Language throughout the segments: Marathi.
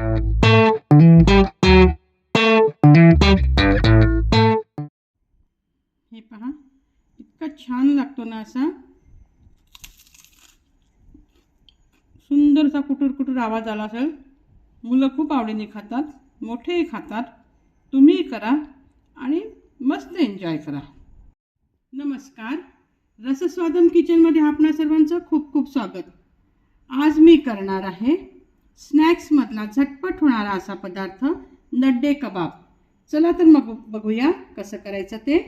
हे पहा इतका छान लागतो ना असा. सुंदरसा कुटूर कुटूर आवाज आला असेल. मुलं खूप आवडीने खातात मोठेही खातात. तुम्हीही करा आणि मस्त एन्जॉय करा. नमस्कार. रसस्वादम किचनमध्ये आपणा सर्वांचं खूप खूप स्वागत. आज मी करणार आहे स्नॅक्समधला झटपट होणारा असा पदार्थ नड्डे कबाब. चला तर मग बघूया कसं करायचं ते.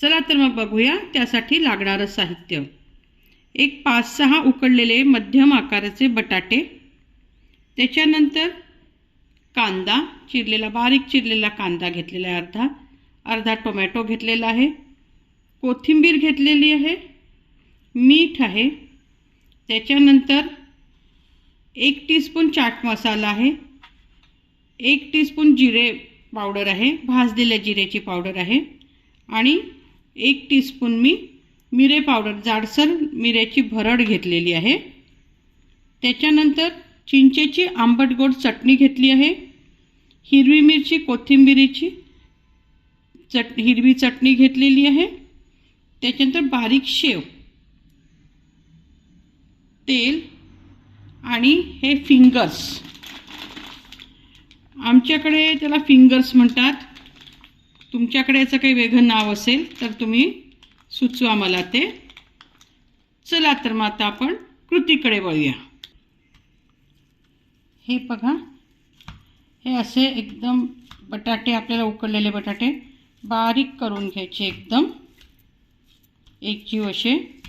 चला तर मग बघूया त्यासाठी लागणारं साहित्य. एक पाच सहा उकडलेले मध्यम आकाराचे बटाटे. त्याच्यानंतर कांदा चिरलेला बारीक चिरलेला कांदा घेतलेला आहे अर्धा. अर्धा टोमॅटो घेतलेला आहे. कोथिंबीर घेतलेली आहे. मीठ आहे. त्याच्यानंतर एक टीस्पून चाट मसाला आहे. एक टीस्पून जिरे पावडर आहे. भाजलेल्या जिरेची पावडर आहे. आणि एक टीस्पून मी मिरे पावडर जाडसर मिऱ्याची भरड घेतलेली आहे. त्याच्यानंतर चिंचेची आंबट गोड चटणी घेतली आहे. हिरवी मिरची कोथिंबिरीची चट हिरवी चटणी घेतलेली आहे. त्याच्यानंतर बारीक शेव. तेल आणि हे फिंगर्स आमच्याकडे त्याला फिंगर्स म्हणतात. तुमच्याकडे याचं काही वेगळं नाव असेल तर तुम्ही सुचवा मला ते. चला तर मग आता आपण कृतीकडे वळूया. हे बघा. हे असे एकदम बटाटे आपल्याला उकडलेले बटाटे बारीक करून घ्यायचे एकदम. एकजीव असे.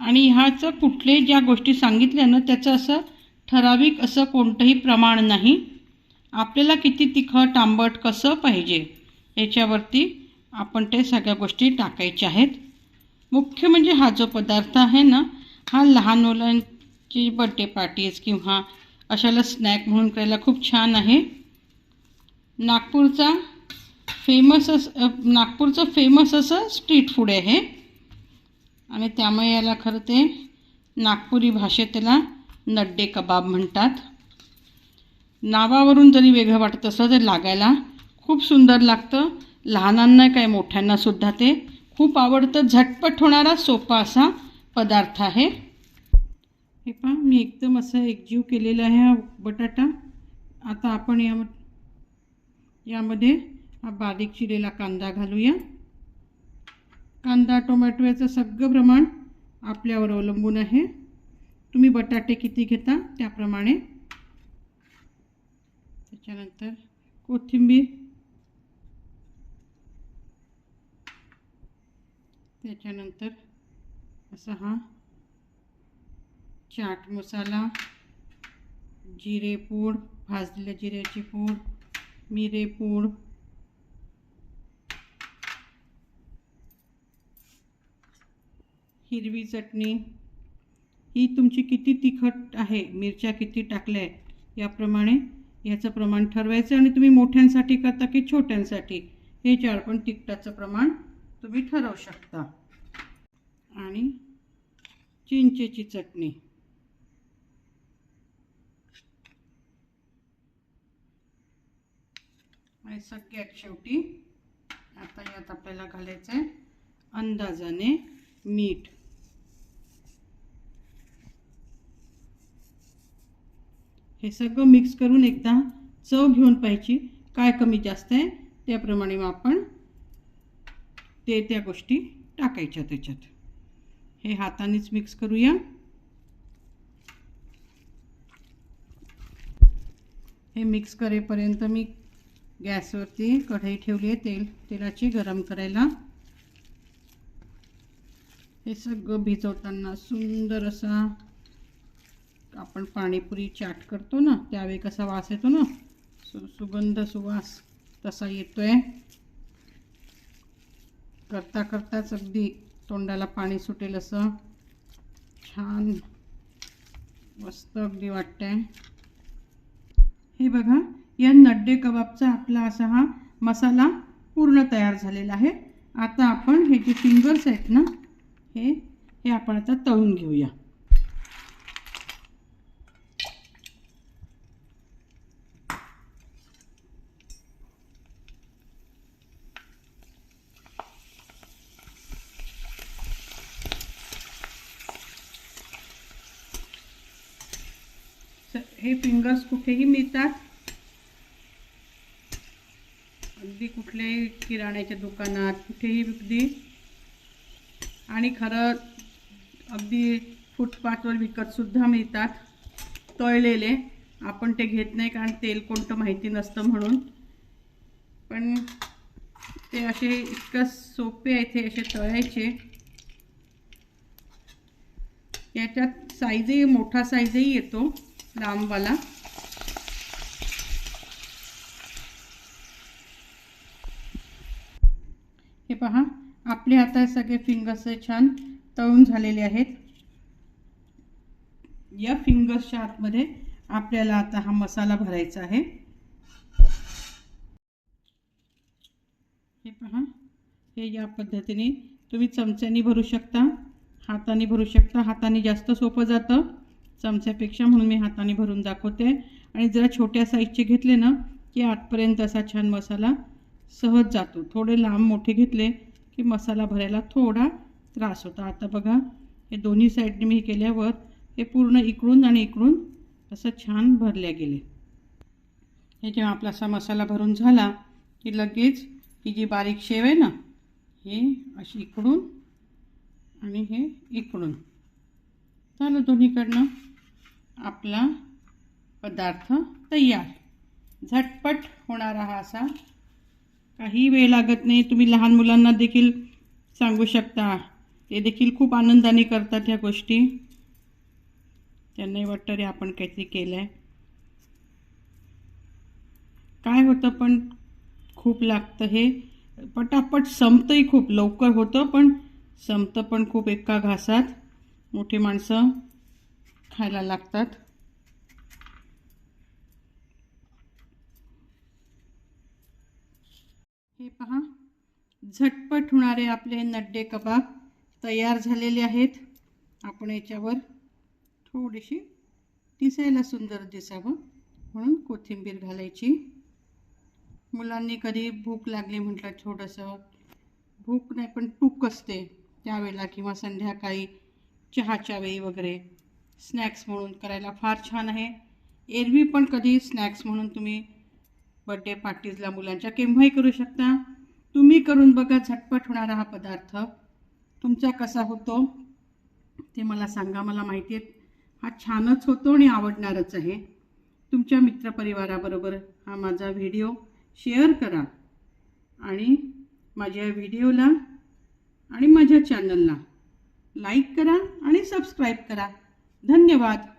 आणि ह्याचं कुठले ज्या गोष्टी सांगितल्या ना त्याचं असं ठराविक असं कोणतंही प्रमाण नाही. आपल्याला किती तिखट आंबट कसं पाहिजे याच्यावरती आपण ते सगळ्या गोष्टी टाकायच्या आहेत. मुख्य म्हणजे हा जो पदार्थ आहे ना हा लहान मुलांची बड्डे पार्टीज किंवा अशाला स्नॅक म्हणून करायला खूप छान आहे. नागपूरचा फेमस असं नागपूरचं फेमस असं स्ट्रीट फूड आहे आणि त्यामुळे याला खरं ते नागपुरी भाषेत त्याला नड्डे कबाब म्हणतात. नावावरून जरी वेगळं वाटत असलं तरी लागायला खूप सुंदर लागतं. लहानांना काय मोठ्यांनासुद्धा ते खूप आवडतं. झटपट होणारा सोपा असा पदार्थ आहे. हे पहा मी एकदम असं एकजीव केलेला आहे हा बटाटा. आता आपण या यामध्ये हा बारीक चिरेला कांदा घालूया. कांदा टोमॅटो याचं सगळं प्रमाण आपल्यावर अवलंबून आहे. तुम्ही बटाटे किती घेता? त्याप्रमाणे. त्याच्यानंतर कोथिंबीर. त्याच्यानंतर असा हा चाट मसाला जिरे पूड भाजलेल्या जिऱ्याची पूड मिरे पूड. हिरवी चटणी. ही तुमची किती तिखट आहे मिरच्या किती टाकल्या आहे याप्रमाणे ह्याचं प्रमाण ठरवायचं आणि तुम्ही मोठ्यांसाठी करता की छोट्यांसाठी? ह्याच्यावर पण तिखटाचं प्रमाण तुम्ही ठरवू शकता. आणि चिंचेची चटणी. आणि सगळ्यात शेवटी आता यात आपल्याला घालायचं आहे अंदाजाने मीठ. हे सगळं मिक्स करून एकदा चव घेऊन पाहिजे काय कमी जास्त आहे त्याप्रमाणे मग आपण ते त्या गोष्टी टाकायच्या त्याच्यात. हे हातानेच मिक्स करूया. हे मिक्स करेपर्यंत मी गॅसवरती कढई ठेवली आहे तेल तेलाची गरम करायला. हे सगळं भिजवताना सुंदर असा आपण पाणीपुरी चाट करतो ना त्यावेळी कसा वास येतो ना? सु सुगंध सुवास तसा येतो आहे करता करताच अगदी तोंडाला पाणी सुटेल असं. छान मस्त अगदी वाटतंय. हे बघा या नड्डे कबाबचा आपला असा हा मसाला पूर्ण तयार झालेला आहे. आता आपण हे जे फिंगर्स आहेत ना हे हे आपण आता तळून घेऊया. हे फिंगर्स कुठेही मिळतात. अगदी कुठल्याही किराण्याच्या दुकानात कुठेही अगदी आणि खरं अगदी फुटपाथवर विकतसुद्धा मिळतात. तळलेले. आपण ते घेत नाही कारण तेल कोणतं माहिती नसतं म्हणून. पण ते असे इतकं सोपे आहे ते असे तळायचे. याच्यात साईजही मोठा साईजही येतो. लांबवाला हे पहा आपले आता सगळे फिंगर्स छान तळून झालेले आहेत. या फिंगर्सच्या आतमध्ये आपल्याला आता हा मसाला भरायचा आहे. हे पहा हे या पद्धतीने तुम्ही चमच्यानी भरू शकता हाताने भरू शकता. हाताने जास्त सोपं जातं. चमच्यापेक्षा म्हणून मी हाताने भरून दाखवते. आणि जरा छोट्या साईजचे घेतले ना की आतपर्यंत असा छान मसाला सहज जातो. थोडे लांब मोठे घेतले की मसाला भरायला थोडा त्रास होता. आता बघा हे दोन्ही साईडने मी केल्यावर हे पूर्ण इकडून आणि इकडून असं छान भरल्या गेले. हे जेव्हा आपला असा मसाला भरून झाला की लगेच ही जी बारीक शेव आहे ना हे अशी इकडून आणि हे इकडून. झालं दोन्हीकडनं. आपला पदार्थ तयार. झटपट होणारा हा असा. काही वेळ लागत नाही. तुम्ही लहान मुलांना देखील सांगू शकता. ते देखील खूप आनंदाने करतात ह्या गोष्टी. त्यांनाही वाटतं रे आपण काहीतरी केलं आहे काय होतं पण खूप लागतं हे. पटापट संपतंही खूप. लवकर होतं पण संपतं पण खूप एका घासात. मोठी माणसं खायला लागतात. हे पहा झटपट होणारे आपले नड्डे कबाब तयार झालेले आहेत. आपण याच्यावर थोडीशी दिसायला सुंदर दिसावं म्हणून कोथिंबीर घालायची. मुलांनी कधी भूक लागली म्हटलं थोडंसं भूक नाही पण टूक असते त्यावेळेला किंवा संध्याकाळी चहाच्या वेळी वगैरे. स्नॅक्स म्हणून करायला फार छान आहे. एरवी पण कधी स्नॅक्स म्हणून तुम्ही बड्डे पार्टीजला मुलांच्या केव्हाही करू शकता. तुम्ही करून बघा झटपट होणारा हा पदार्थ. तुमचा कसा होतो ते मला सांगा मला माहिती आहे. हा छानच होतो आणि आवडणारच आहे. तुमच्या मित्रपरिवाराबरोबर हा माझा व्हिडिओ शेअर करा. आणि माझ्या व्हिडिओला आणि माझ्या चॅनलला लाईक करा आणि सबस्क्राईब करा. धन्यवाद.